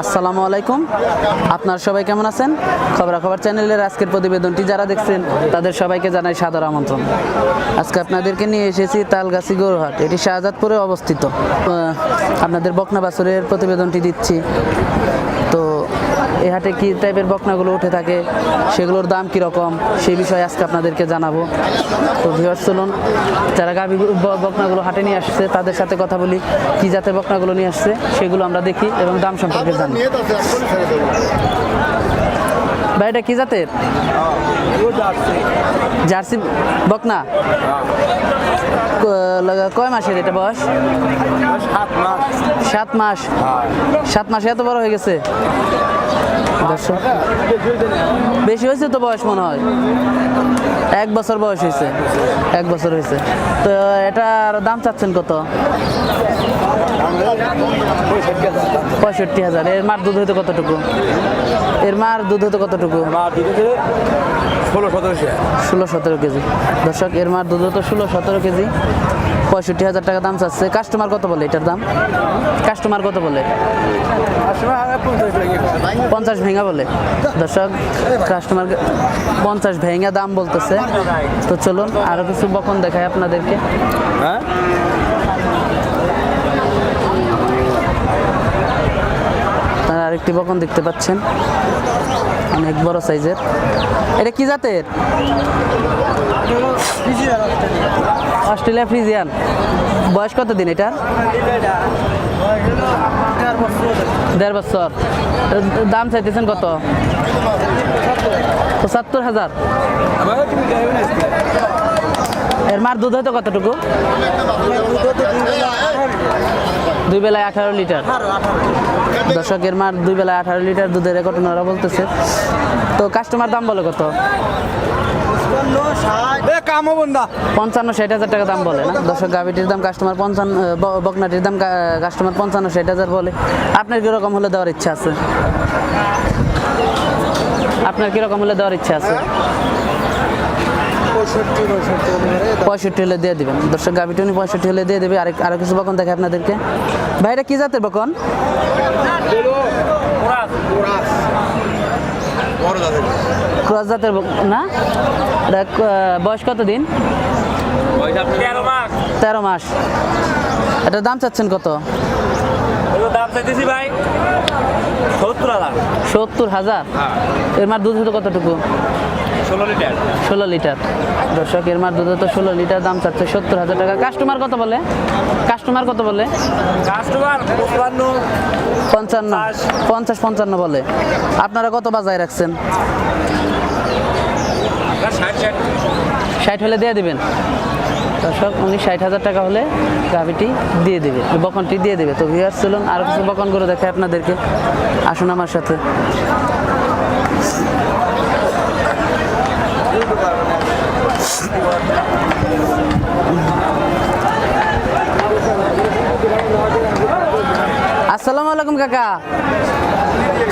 আসসালামু আলাইকুম। আপনার সবাই কেমন আছেন? খবরাখবর চ্যানেলের আজকের প্রতিবেদনটি যারা দেখছেন, তাদের সবাইকে জানাই সাদর আমন্ত্রণ। আজকে আপনাদেরকে নিয়ে এসেছি তালগাছি গরুহাট। এটি শাহজাদপুরে অবস্থিত। আপনাদের বকনা বাসরের প্রতিবেদনটি দিচ্ছি। তো এই হাটে কী টাইপের বকনাগুলো উঠে থাকে, সেগুলোর দাম কীরকম, সেই বিষয়ে আজকে আপনাদেরকে জানাব। তো ভিউয়ার্স চলুন, যারা গাভি বকনাগুলো হাটে নিয়ে আসছে, তাদের সাথে কথা বলি, কী জাতের বকনাগুলো নিয়ে আসছে, সেগুলো আমরা দেখি এবং দাম সম্পর্কে জানি। ভাই, এটা কী জাতের? জার্সি বকনা? কয় মাসের এটা বয়স? সাত মাস। সাত মাস এত বড় হয়ে গেছে? বেশি হয়েছে তো বয়স মনে হয়? এক বছর বয়স হয়েছে, এক বছর হয়েছে। তো এটার দাম চাচ্ছেন কত? পঁয়ষট্টি হাজার। এর মার দুধ হইতে কতটুকু? এর মার দুধ হতে কতটুকু? ষোলো সতেরোশো ষোলো সতেরো কেজি। দর্শক এর মার দুধ হতো ষোলো সতেরো কেজি। পঁয়ষট্টি হাজার টাকা দাম চাচ্ছে। কাস্টমার কত বলে এটার দাম? কাস্টমার কত বলে? পঞ্চাশ ভেঙা বলে। দর্শক কাস্টমার পঞ্চাশ ভেঙা দাম বলতেছে। তো চলুন আরও কিছু বকন দেখায় আপনাদেরকে। হ্যাঁ? আরেকটি বকন দেখতে পাচ্ছেন। অনেক বড় সাইজের। এটা কি জাতের? Australia Friesian. বয়স কত দিন এটা? দেড় বছর। দাম চাইতেছেন কত? পঁচাত্তর হাজার। এর মার দুধ হয়তো কতটুকু? দুই বেলায় আঠারো লিটার। দর্শকের মার দুই বেলায় আঠারো লিটার দুধের রেকর্ড ওনারা বলতেছে। তো কাস্টমার দাম বলে কত? পঞ্চান্ন ষাট। হাজার টাকা দাম বলে না? দর্শক গাভিটির দাম কাস্টমার পঞ্চান্ন ব- বকনাটির দাম কা- কাস্টমার পঞ্চান্ন ষাট হাজার বলে। আপনার কীরকম হলে দেওয়ার ইচ্ছা আছে? আপনার কীরকম হলে দেওয়ার ইচ্ছা আছে? পঁয়ষট্টি হলে দিয়ে দিবেন। দর্শক গাভিটি উনি পঁয়ষট্টি হলে দিয়ে দেবে। আরেক আরও কিছু বকন দেখে আপনাদেরকে। ভাইটা কি জাতের বকন? ক্রস জাতের বক- না? এটা বয়স কত দিন? তেরো মাস। এটার দাম চাচ্ছেন কত? দাম চাইতেছি ভাই সত্তর হাজার। সত্তর হাজার? এর মার দুধ হতো কতটুকু? ষোলো লিটার? দর্শক এর মার দুধ হতো ষোলো লিটার দাম চাচ্ছে সত্তর হাজার টাকা। কাস্টমার কত বলে? কাস্টমার কত বলে? কাস্টমার পঞ্চান্ন। পঞ্চাশ পঞ্চান্ন বলে। আপনারা কত বাজায় রাখছেন? ষাট হলে দিয়ে দিবেন। দর্শক উনি ষাট হাজার টাকা হলে গাভিটি দিয়ে দেবে বকনটি দিয়ে দেবে। তো ভিউয়ার্স চলুন আরও কিছু বকন করে দেখে আপনাদেরকে। আসুন আমার সাথে। আসসালামু আলাইকুম, কাকা।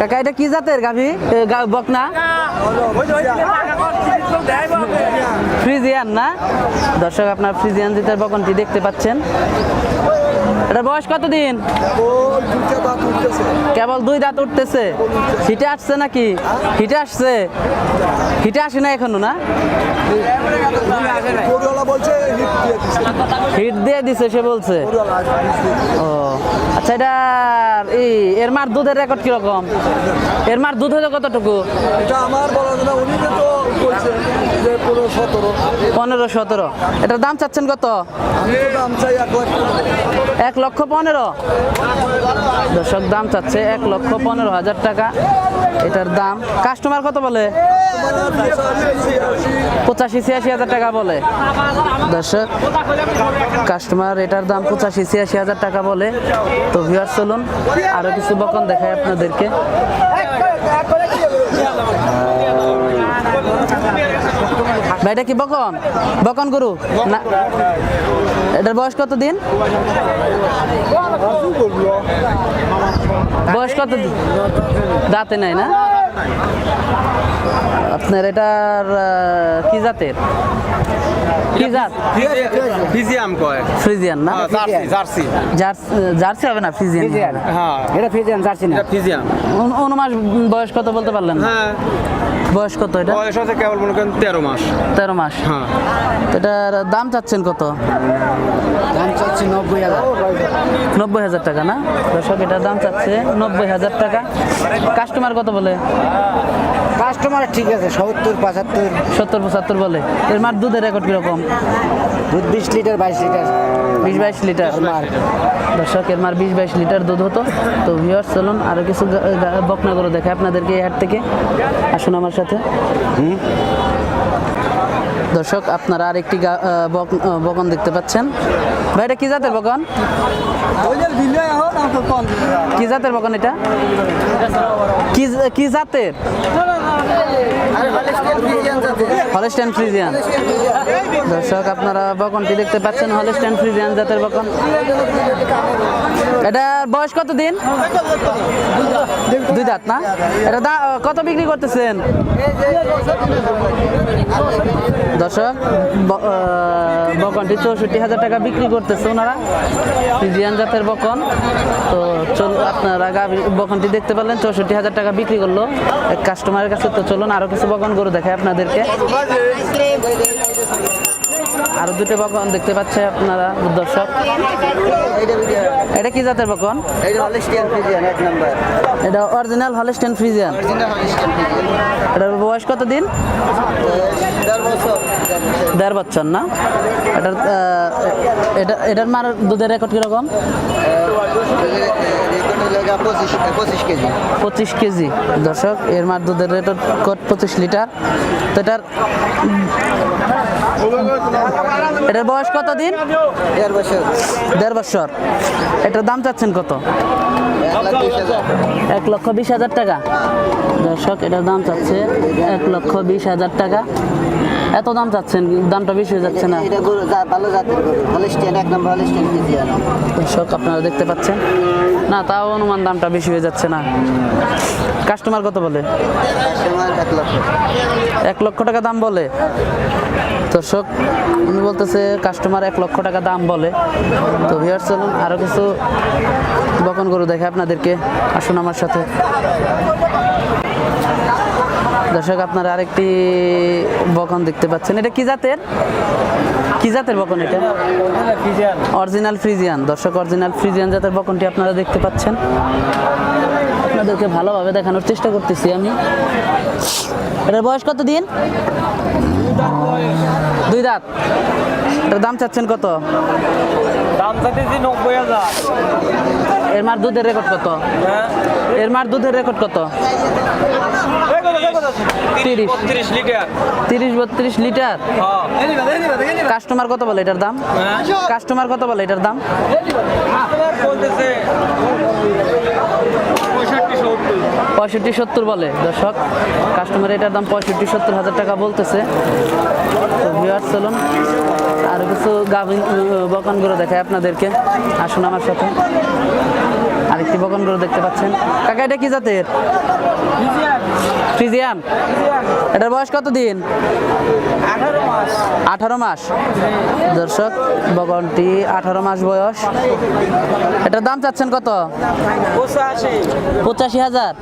কাকা, এটা কি জাতের গাভি? বকনা? ফ্রিজিয়ান না? দর্শক, আপনার ফ্রিজিয়ান জিতের বকনটি দেখতে পাচ্ছেন। এটা বয়স কতদিন? কেবল দুই দাঁত উঠতেছে। হিটে আসছে নাকি? হিটে আসছে। হিটে আসে না এখনও, না? হিট দিয়ে দিছে, সে বলছে। ও আচ্ছা এটা এই এর মার দুধের রেকর্ড কীরকম? এর মার দুধ হলো কতটুকু? পনেরো, সতেরো। এটার দাম চাচ্ছেন কত? এক লক্ষ পনেরো। দর্শক, দাম চাচ্ছে এক লক্ষ পনেরো হাজার টাকা। এটার দাম কাস্টমার কত বলে? পঁচাশি, ছিয়াশি হাজার টাকা বলে। দর্শক, কাস্টমার এটার দাম পঁচাশি, ছিয়াশি হাজার টাকা বলে। তো ভিউয়ার চলুন আরও কিছু বকন দেখায় আপনাদেরকে। ভাইটা কি বকন? বকন গরু? না। এটার বয়স কত দিন বয়স কত দাঁতে নাই না? আপনার এটার কি জাতের? কি জাত? ফিজিয়াম কয়? ফ্রিজিয়ান না? Jersey jersey. জার্সি হবে না হ্যাঁ। এটা ফিজিয়ান জার্সি না। এটা ফিজিয়াম উন- অনুমাস বয়স কত বলতে পারলেন? হ্যাঁ। বয়স কত এটা? বয়স হচ্ছে কেবল মনে করেন তেরো মাস। তেরো মাস। হ্যাঁ। এটার দাম চাচ্ছেন কত? দাম চাচ্ছি নব্বই হাজার। নব্বই হাজার টাকা না? দর্শক এটার দাম চাচ্ছে নব্বই হাজার টাকা। কাস্টমার কত বলে? কাস্টমার ঠিক আছে সত্তর পঁচাত্তর। সত্তর পঁচাত্তর বলে। এর মার দুধের রেকর্ড কীরকম? দুধ বিশ লিটার বাইশ লিটার বিশ বাইশ লিটার দর্শক এর মার বিশ বাইশ লিটার দুধ হতো। তো ভিওয়ার্স চলুন আরও কিছু গা- গা- বকনা করে দেখে আপনাদেরকে এই হাট থেকে। আসুন আমার সাথে। দর্শক আপনারা আরেকটি আহ, দেখতে পাচ্ছেন। ভাই এটা কি জাতের বগন? কি জাতের বগন এটা? কি জাতের? হলস্টাইন ফ্রিজিয়ান দর্শক আপনারা বকনটি দেখতে পাচ্ছেন হলস্টাইন ফ্রিজিয়ান জাতের বকন এটা বয়স কত দিন? দুই দাঁত না? এটা কত বিক্রি করতেছেন? দর্শক বকনটি চৌষট্টি হাজার টাকা বিক্রি করতেছে ওনারা। জিয়ান জাতের বকন। তো চল আপনারা বকনটি দেখতে পারলেন, চৌষট্টি হাজার টাকা বিক্রি করল। কাস্টমারের কাছে তো চলুন আরও কিছু বকন গরু দেখায় আপনাদেরকে। আরও দুটো বকন দেখতে পাচ্ছে আপনারা দর্শক। এটা কি জাতের বকন? এটা অরিজিনাল হলস্টেন ফ্রিজিয়ান এটার বয়স কত দিন দেড় বছর না? এটার এটা এটার মার দুধের রেকর্ড কীরকম? পঁচিশ কেজি। পঁচিশ কেজি। দর্শক এর মার দুধের রেকর্ড পঁচিশ লিটার। তো এটার এটার বয়স কত দিন দেড় বছর। দেড় বছর। এটার দাম চাচ্ছেন কত? এক লক্ষ বিশ হাজার টাকা। দর্শক এটার দাম চাচ্ছে এক লক্ষ বিশ হাজার টাকা। এত দাম চাচ্ছেন দামটা বেশি হয়ে যাচ্ছে না। দর্শক আপনারা দেখতে পাচ্ছেন? না তাও অনুমান দামটা বেশি হয়ে যাচ্ছে না। কাস্টমার কত বলে? এক লক্ষ টাকা দাম বলে। দর্শক, উনি বলতেছে কাস্টমার এক লক্ষ টাকা দাম বলে। তো ভিয়ার চলুন আরও কিছু বকন গরু দেখে আপনাদেরকে। আসুন আমার সাথে। দর্শক, আপনারা আরেকটি বকন দেখতে পাচ্ছেন। এটা কি জাতের? কি জাতের বকন এটা? অরিজিনাল ফ্রিজিয়ান দর্শক অরিজিনাল ফ্রিজিয়ান জাতের বকনটি আপনারা দেখতে পাচ্ছেন। আপনাদেরকে ভালোভাবে দেখানোর চেষ্টা করতেছি আমি। এটার বয়স কত দিন? দুই দাঁত এটার দাম চাচ্ছেন কত? দাম চাইতেছি নব্বই হাজার। এর মার দুধের রেকর্ড কত? এর মার দুধের রেকর্ড কত? তিরিশ। তিরিশ লিটার। তিরিশ বত্রিশ লিটার? কাস্টমার কত বলে এটার দাম? কাস্টমার কত বলে এটার দাম? পঁয়ষট্টি সত্তর বলে। দর্শক কাস্টমার এটার দাম পঁয়ষট্টি সত্তর হাজার টাকা বলতেছে। তো ভিউয়ার চলুন আর কিছু গাভিন বকানগুলো দেখায় আপনাদেরকে। আসুন আমার সাথে। আরেকটি বকনগুলো দেখতে পাচ্ছেন। কাকা এটা কি জাতের? ফ্রিজিয়ান। এটার বয়স কত দিন আঠারো মাস। দর্শক বকনটি আঠারো মাস বয়স। এটার দাম চাচ্ছেন কত? পঁচাশি হাজার।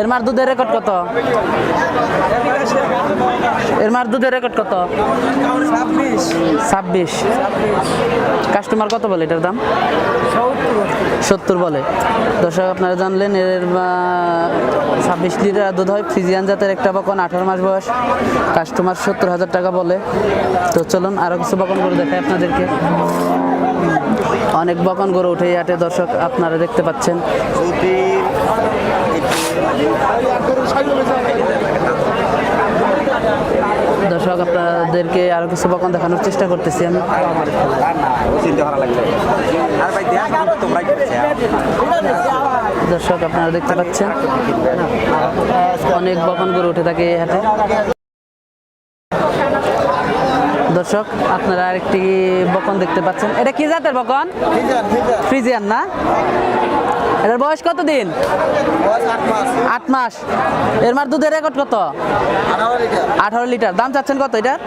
এর মার দুধের রেকর্ড কত? এর মার দুধের রেকর্ড কত? ছাব্বিশ। কাস্টমার কত বলে এটার দাম? সত্তর বলে। দর্শক, আপনারা জানলেন এর ছাব্বিশ লিটার দুধ হয় ফ্রিজিয়ান জাতের একটা বকন, আঠারো মাস বয়স। কাস্টমার সত্তর হাজার টাকা বলে। তো চলুন আরও কিছু বকন করে দেখায় আপনাদেরকে। অনেক বকন গরু উঠে হাটে, দর্শক, আপনারা দেখতে পাচ্ছেন। দর্শক, আপনাদেরকে আরও কিছু বকন দেখানোর চেষ্টা করতেছি আমি। করা দর্শক, আপনারা দেখতে পাচ্ছেন, অনেক বকন গরু উঠে থাকে হাতে দর্শক, আপনারা আরেকটি বকন দেখতে পাচ্ছেন। এটা কি জাতের বকন? ফ্রিজিয়ান না? এটার বয়স কত দিন? আট মাস। এর মার দুধের রেকর্ড কত? আঠারো লিটার। দাম চাচ্ছেন কত এটার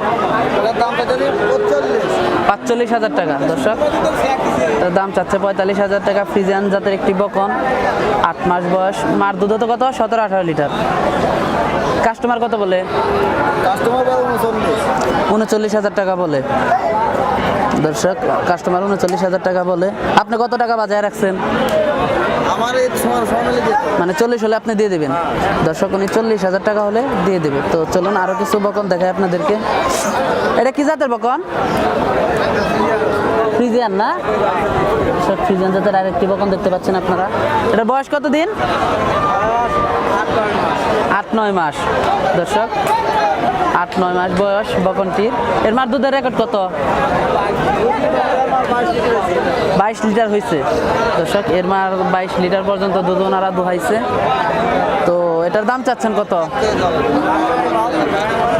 পাঁচচল্লিশ হাজার টাকা দর্শক। দাম চাচ্ছে পঁয়তাল্লিশ হাজার টাকা ফ্রিজিয়ান জাতের একটি বকন। আট মাস বয়স। মার দুধ তো কত? সতেরো আঠারো লিটার। কাস্টমার কত বলে? কাস্টমার উনচল্লিশ। হাজার টাকা বলে। দর্শক কাস্টমার উনচল্লিশ হাজার টাকা বলে। আপনি কত টাকা বাজায় রাখছেন? মানে চল্লিশ হলে আপনি দিয়ে দেবেন। দর্শক উনি চল্লিশ হাজার টাকা হলে দিয়ে দেবে। তো চলুন আরও কিছু বকন দেখায় আপনাদেরকে। এটা কি জাতের বকন? ফ্রিজিয়ান না? সব ফ্রিজিয়ান জাতের আরেকটি বকন দেখতে পাচ্ছেন আপনারা। এটা বয়স কত দিন আট, নয় মাস। দর্শক, আট, নয় মাস বয়স বকনটির এর মার দুধের রেকর্ড কত? বাইশ লিটার হয়েছে দর্শক, এর মার বাইশ লিটার পর্যন্ত দুধ ওনারা দুহাইছে। তো এটার দাম চাচ্ছেন কত?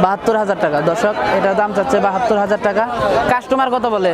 বাহাত্তর হাজার টাকা। দর্শক, এটার দাম চাচ্ছে বাহাত্তর হাজার টাকা। কাস্টমার কত বলে?